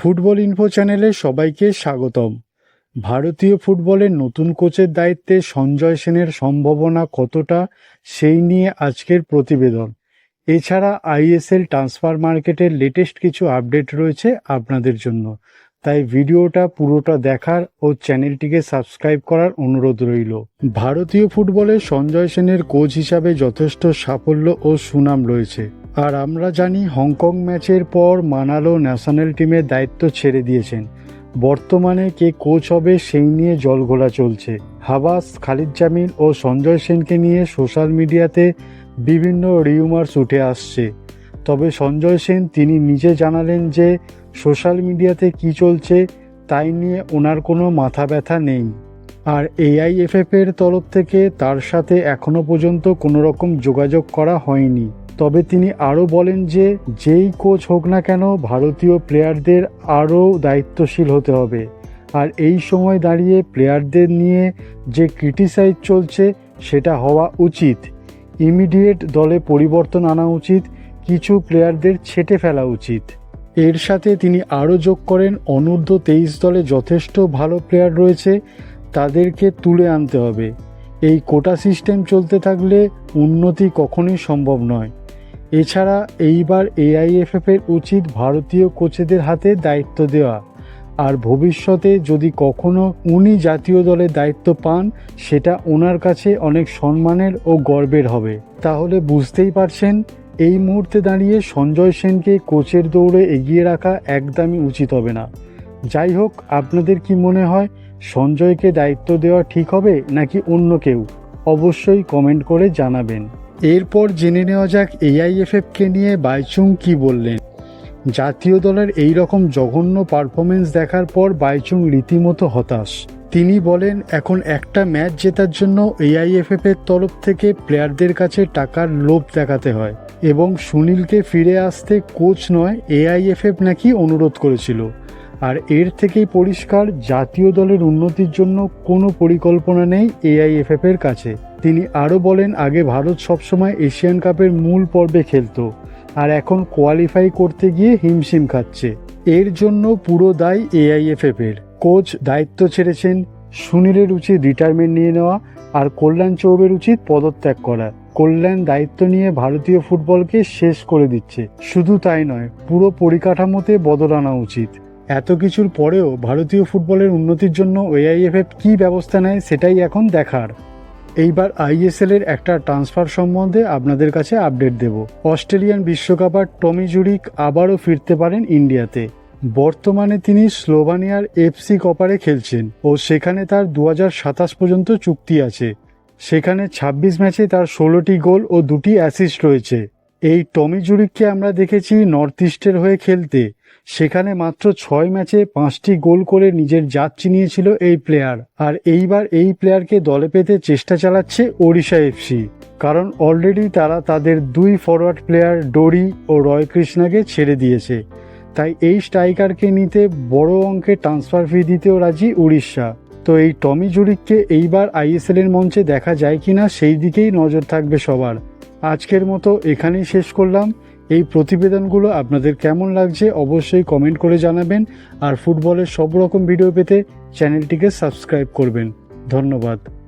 Football info চ্যানেলে সবাইকে স্বাগতম। ভারতীয় ফুটবলের নতুন কোচের দায়িত্বে সঞ্জয় সেনের সম্ভাবনা কতটা সেই নিয়ে আজকের প্রতিবেদন। এছাড়া আইএসএল ট্রান্সফার মার্কেটের লেটেস্ট কিছু আপডেট রয়েছে আপনাদের জন্য। তাই ভিডিওটা পুরোটা দেখার ও চ্যানেলটিকে সাবস্ক্রাইব করার অনুরোধ রইল। ভারতীয় ফুটবলে সঞ্জয় সেনের কোচ হিসাবে যথেষ্ট সাফল্য ও সুনাম রয়েছে। আর আমরা জানি হংকং ম্যাচের পর মানালো ন্যাশনাল টিমের দায়িত্ব ছেড়ে দিয়েছেন। বর্তমানে কে কোচ হবে সেই নিয়ে জলঘোলা চলছে। হাবাস, খালিদ জামিল ও সঞ্জয় সেনকে নিয়ে সোশ্যাল মিডিয়াতে বিভিন্ন রিউমার্স উঠে আসছে। তবে সঞ্জয় সেন তিনি নিজে জানালেন যে সোশ্যাল মিডিয়াতে কি চলছে তাই নিয়ে ওনার কোনো মাথা ব্যথা নেই। আর এআইএফএফ এর তরফ থেকে তার সাথে এখনও পর্যন্ত কোনো রকম যোগাযোগ করা হয়নি। তবে তিনি আরও বলেন যে, যেই কোচ হোক না কেন, ভারতীয় প্লেয়ারদের আরও দায়িত্বশীল হতে হবে। আর এই সময় দাঁড়িয়ে প্লেয়ারদের নিয়ে যে ক্রিটিসাইজ চলছে, সেটা হওয়া উচিত। ইমিডিয়েট দলে পরিবর্তন আনা উচিত, কিছু প্লেয়ারদের ছেটে ফেলা উচিত। এর সাথে তিনি আরও যোগ করেন, অনূর্ধ্ব তেইশ দলে যথেষ্ট ভালো প্লেয়ার রয়েছে, তাদেরকে তুলে আনতে হবে। এই কোটা সিস্টেম চলতে থাকলে উন্নতি কখনোই সম্ভব নয়। এছাড়া এইবার এআইএফএফ এর উচিত ভারতীয় কোচেদের হাতে দায়িত্ব দেওয়া। আর ভবিষ্যতে যদি কখনো উনি জাতীয় দলের দায়িত্ব পান, সেটা ওনার কাছে অনেক সম্মানের ও গর্বের হবে। তাহলে বুঝতেই পারছেন, এই মুহূর্তে দাঁড়িয়ে সঞ্জয় সেনকে কোচের দৌড়ে এগিয়ে রাখা একদমই উচিত হবে না। যাই হোক, আপনাদের কি মনে হয়, সঞ্জয়কে দায়িত্ব দেওয়া ঠিক হবে নাকি অন্য কেউ? অবশ্যই কমেন্ট করে জানাবেন। এরপর জেনে নেওয়া যাক এআইএফএফকে নিয়ে বাইচুং কি বললেন। জাতীয় দলের এই রকম জঘন্য পারফরমেন্স দেখার পর বাইচুং রীতিমতো হতাশ। তিনি বলেন, এখন একটা ম্যাচ জেতার জন্য এআইএফএফ এর তরফ থেকে প্লেয়ারদের কাছে টাকার লোভ দেখাতে হয় এবং সুনীলকে ফিরে আসতে কোচ নয়, এআইএফএফ নাকি অনুরোধ করেছিল। আর এর থেকেই পরিষ্কার জাতীয় দলের উন্নতির জন্য কোনো পরিকল্পনা নেই এআইএফএফ এর কাছে। তিনি আরও বলেন, আগে ভারত সবসময় এশিয়ান কাপের মূল পর্বে খেলতো, আর এখন কোয়ালিফাই করতে গিয়ে হিমশিম খাচ্ছে। এর জন্য পুরো দায় এআইএফএফ এর। কোচ দায়িত্ব ছেড়েছেন সুনীলের উচিত রিটায়ারমেন্ট নিয়ে নেওয়া আর কল্যাণ চৌবের উচিত পদত্যাগ করা। কল্যাণ দায়িত্ব নিয়ে ভারতীয় ফুটবলকে শেষ করে দিচ্ছে। শুধু তাই নয়, পুরো পরিকাঠামোতে বদল আনা উচিত। এত কিছুর পরেও ভারতীয় ফুটবলের উন্নতির জন্য এআইএফএফ কী ব্যবস্থা নেয় সেটাই এখন দেখার। এইবার আইএসএল এর একটা ট্রান্সফার সম্বন্ধে আপনাদের কাছে আপডেট দেব। অস্ট্রেলিয়ান বিশ্বকাপার টমি জুরিক আবারও ফিরতে পারেন ইন্ডিয়াতে। বর্তমানে তিনি স্লোভানিয়ার এফসি কপারে খেলছেন ও সেখানে তার দু হাজার সাতাশ পর্যন্ত চুক্তি আছে। সেখানে ২৬ ম্যাচে তার ষোলোটি গোল ও দুটি অ্যাসিস্ট রয়েছে। এই টমি জুরিককে আমরা দেখেছি নর্থ ইস্টের হয়ে খেলতে। সেখানে মাত্র ছয় ম্যাচে পাঁচটি গোল করে নিজের জাত চিনিয়েছিল এই প্লেয়ার। আর এইবার এই প্লেয়ারকে দলে পেতে চেষ্টা চালাচ্ছে ওড়িশা এফসি কারণ অলরেডি তারা তাদের দুই ফরওয়ার্ড প্লেয়ার ডোরি ও রয় কৃষ্ণাকে ছেড়ে দিয়েছে। তাই এই স্ট্রাইকারকে নিতে বড় অঙ্কে ট্রান্সফার ফি দিতেও রাজি উড়িষ্যা। তো এই টমি জুরিককে এইবার আইএসএল এর মঞ্চে দেখা যায় কিনা সেই দিকেই নজর থাকবে সবার। আজকের মতো এখানেই শেষ করলাম। এই প্রতিবেদনগুলো আপনাদের কেমন লাগছে অবশ্যই কমেন্ট করে জানাবেন। আর ফুটবলের সব রকম ভিডিও পেতে চ্যানেলটিকে সাবস্ক্রাইব করবেন। ধন্যবাদ।